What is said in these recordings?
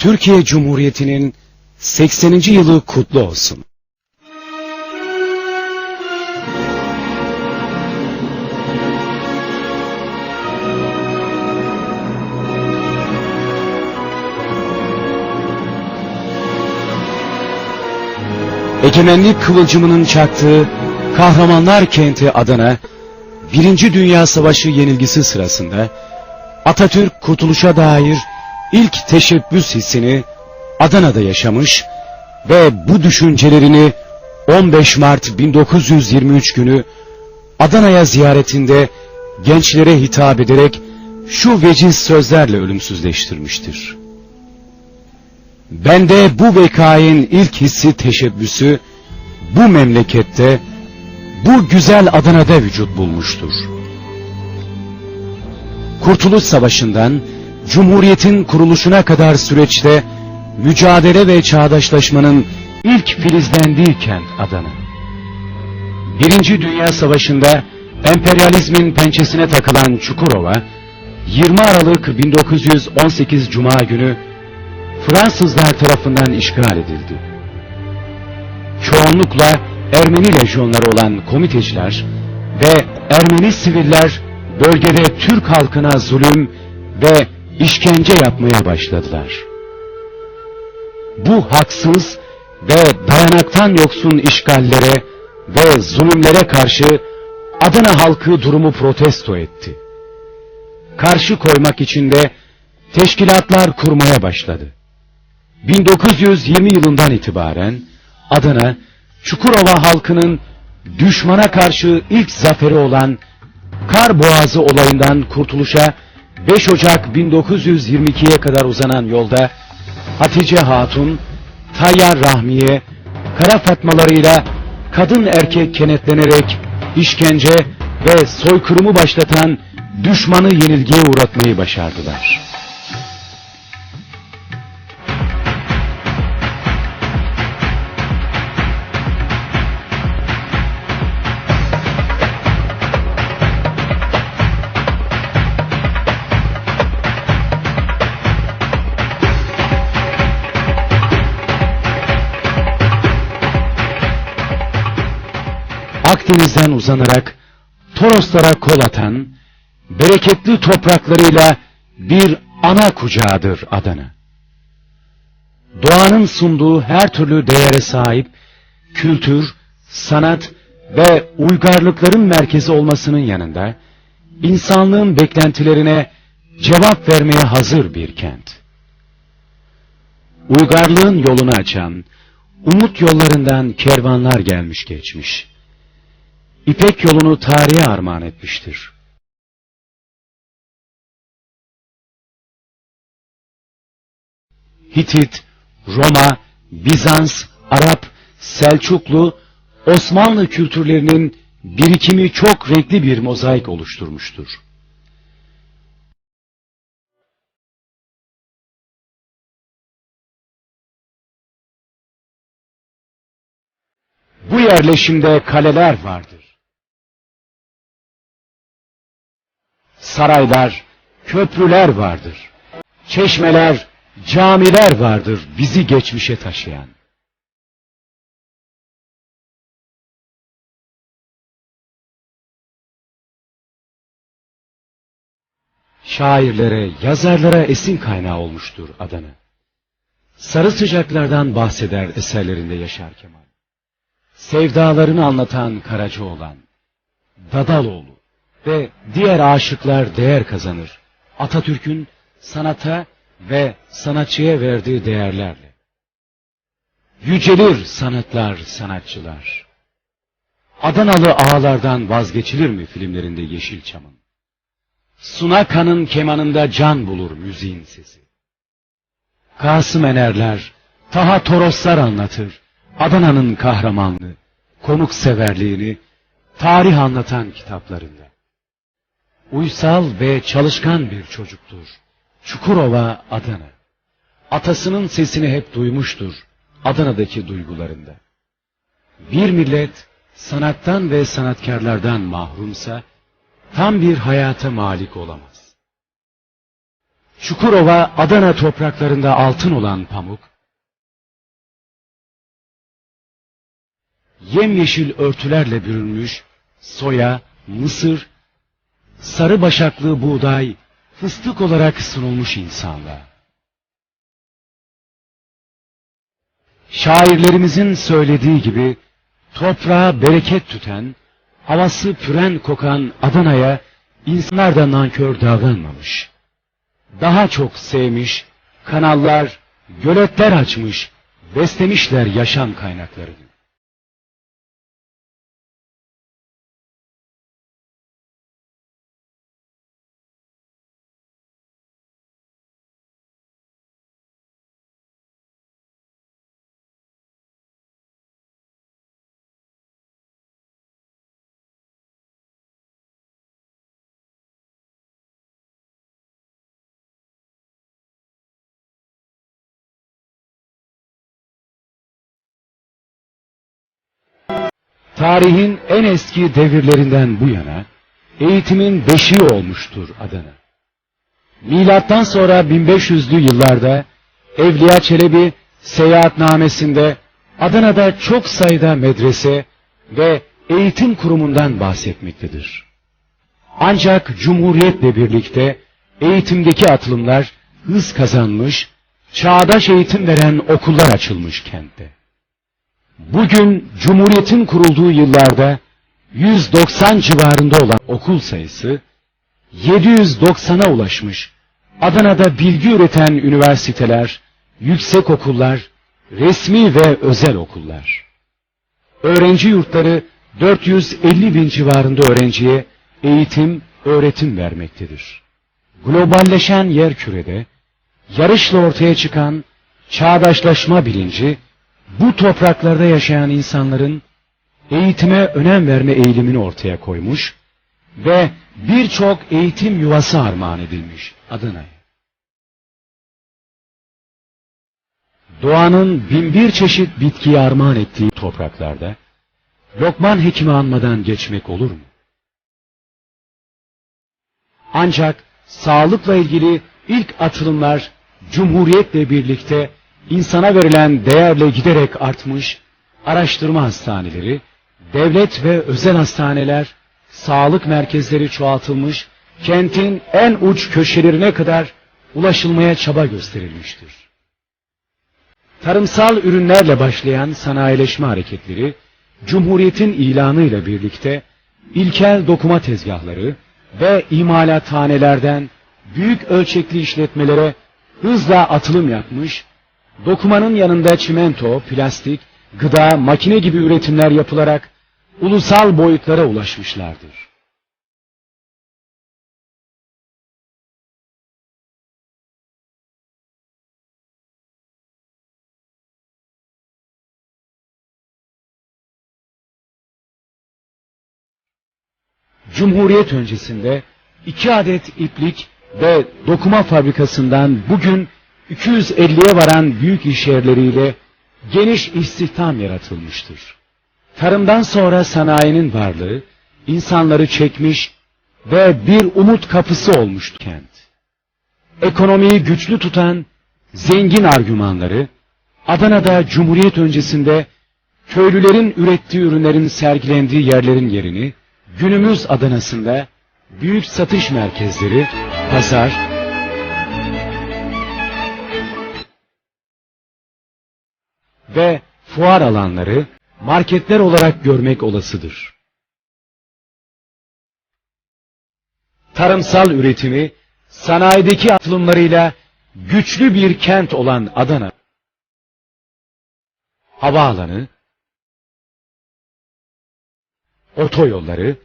Türkiye Cumhuriyeti'nin 80. yılı kutlu olsun. Egemenlik kıvılcımının çaktığı kahramanlar kenti Adana, Birinci Dünya Savaşı yenilgisi sırasında Atatürk kurtuluşa dair ilk teşebbüs hissini Adana'da yaşamış ve bu düşüncelerini 15 Mart 1923 günü Adana'ya ziyaretinde gençlere hitap ederek şu veciz sözlerle ölümsüzleştirmiştir. Bende bu vekain ilk hissi teşebbüsü bu memlekette, bu güzel Adana'da vücut bulmuştur. Kurtuluş Savaşı'ndan Cumhuriyet'in kuruluşuna kadar süreçte mücadele ve çağdaşlaşmanın ilk filizlendiği kent Adana. Birinci Dünya Savaşı'nda emperyalizmin pençesine takılan Çukurova, 20 Aralık 1918 Cuma günü Fransızlar tarafından işgal edildi. Çoğunlukla Ermeni lejyonları olan komiteciler ve Ermeni siviller bölgede Türk halkına zulüm ve işkence yapmaya başladılar. Bu haksız ve dayanaktan yoksun işgallere ve zulümlere karşı Adana halkı durumu protesto etti. Karşı koymak için de teşkilatlar kurmaya başladı. 1920 yılından itibaren Adana, Çukurova halkının düşmana karşı ilk zaferi olan Kar Boğazı olayından kurtuluşa 5 Ocak 1922'ye kadar uzanan yolda Hatice Hatun, Tayyar Rahmiye, Kara Fatmalarıyla kadın erkek kenetlenerek işkence ve soykırımı başlatan düşmanı yenilgiye uğratmayı başardılar. Akdeniz'den uzanarak Toroslara kol atan, bereketli topraklarıyla bir ana kucağıdır Adana. Doğanın sunduğu her türlü değere sahip kültür, sanat ve uygarlıkların merkezi olmasının yanında insanlığın beklentilerine cevap vermeye hazır bir kent. Uygarlığın yolunu açan, umut yollarından kervanlar gelmiş geçmiş. İpek yolunu tarihe armağan etmiştir. Hitit, Roma, Bizans, Arap, Selçuklu, Osmanlı kültürlerinin birikimi çok renkli bir mozaik oluşturmuştur. Bu yerleşimde kaleler vardır. Saraylar, köprüler vardır. Çeşmeler, camiler vardır bizi geçmişe taşıyan. Şairlere, yazarlara esin kaynağı olmuştur Adana. Sarı sıcaklardan bahseder eserlerinde Yaşar Kemal. Sevdalarını anlatan Karacaoğlan, Dadaloğlu ve diğer aşıklar değer kazanır. Atatürk'ün sanata ve sanatçıya verdiği değerlerle. Yücelir sanatlar, sanatçılar. Adanalı ağalardan vazgeçilir mi filmlerinde Yeşilçam'ın? Sunaka'nın kemanında can bulur müziğin sesi. Kasım Enerler, Taha Toroslar anlatır. Adana'nın kahramanlığı, konukseverliğini, tarih anlatan kitaplarında. Uysal ve çalışkan bir çocuktur. Çukurova Adana. Atasının sesini hep duymuştur Adana'daki duygularında. Bir millet sanattan ve sanatkarlardan mahrumsa tam bir hayata malik olamaz. Çukurova, Adana topraklarında altın olan pamuk, yemyeşil örtülerle bürünmüş soya, mısır, sarı başaklı buğday, fıstık olarak sunulmuş insanlığa. Şairlerimizin söylediği gibi toprağa bereket tüten, havası püren kokan Adana'ya insanlar da nankör davranmamış. Daha çok sevmiş, kanallar, göletler açmış, beslemişler yaşam kaynaklarını. Tarihin en eski devirlerinden bu yana eğitimin beşiği olmuştur Adana. Milattan sonra 1500'lü yıllarda Evliya Çelebi seyahatnamesinde Adana'da çok sayıda medrese ve eğitim kurumundan bahsetmektedir. Ancak Cumhuriyet'le birlikte eğitimdeki atılımlar hız kazanmış, çağdaş eğitim veren okullar açılmış kentte. Bugün Cumhuriyet'in kurulduğu yıllarda 190 civarında olan okul sayısı 790'a ulaşmış. Adana'da bilgi üreten üniversiteler, yüksek okullar, resmi ve özel okullar. Öğrenci yurtları 450 bin civarında öğrenciye eğitim, öğretim vermektedir. Globalleşen yer kürede, yarışla ortaya çıkan çağdaşlaşma bilinci, bu topraklarda yaşayan insanların eğitime önem verme eğilimini ortaya koymuş ve birçok eğitim yuvası armağan edilmiş Adana'ya. Doğanın binbir çeşit bitkiyi armağan ettiği topraklarda Lokman Hekim'i anmadan geçmek olur mu? Ancak sağlıkla ilgili ilk atılımlar Cumhuriyet'le birlikte insana verilen değerle giderek artmış, araştırma hastaneleri, devlet ve özel hastaneler, sağlık merkezleri çoğaltılmış, kentin en uç köşelerine kadar ulaşılmaya çaba gösterilmiştir. Tarımsal ürünlerle başlayan sanayileşme hareketleri, Cumhuriyet'in ilanıyla birlikte ilkel dokuma tezgahları ve imalathanelerden büyük ölçekli işletmelere hızla atılım yapmış, dokumanın yanında çimento, plastik, gıda, makine gibi üretimler yapılarak ulusal boyutlara ulaşmışlardır. Cumhuriyet öncesinde iki adet iplik ve dokuma fabrikasından bugün 250'ye varan büyük iş yerleriyle geniş istihdam yaratılmıştır. Tarımdan sonra sanayinin varlığı insanları çekmiş ve bir umut kapısı olmuştu kent. Ekonomiyi güçlü tutan zengin argümanları Adana'da Cumhuriyet öncesinde köylülerin ürettiği ürünlerin sergilendiği yerlerin yerini günümüz Adana'sında büyük satış merkezleri, pazar, ve fuar alanları marketler olarak görmek olasıdır. Tarımsal üretimi sanayideki atılımlarıyla güçlü bir kent olan Adana, havaalanı, otoyolları,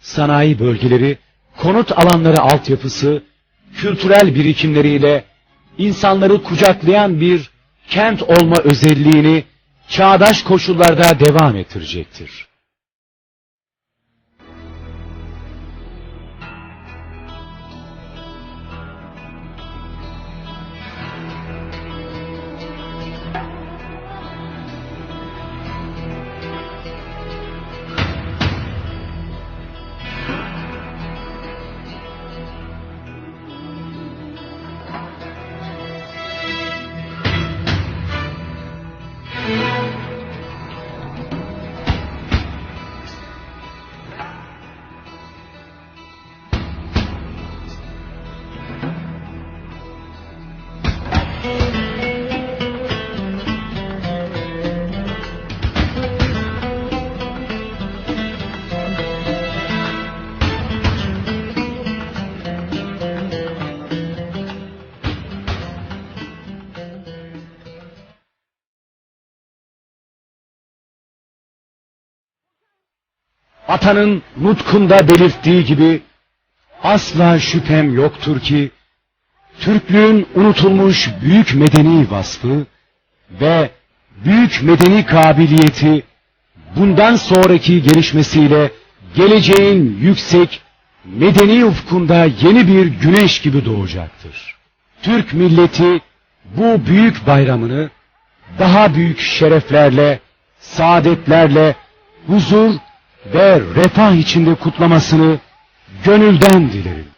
sanayi bölgeleri, konut alanları altyapısı, kültürel birikimleriyle insanları kucaklayan bir kent olma özelliğini çağdaş koşullarda devam ettirecektir. Atanın nutkunda belirttiği gibi asla şüphem yoktur ki Türklüğün unutulmuş büyük medeni vasfı ve büyük medeni kabiliyeti bundan sonraki gelişmesiyle geleceğin yüksek medeni ufkunda yeni bir güneş gibi doğacaktır. Türk milleti bu büyük bayramını daha büyük şereflerle, saadetlerle, huzur ve refah içinde kutlamasını gönülden dilerim.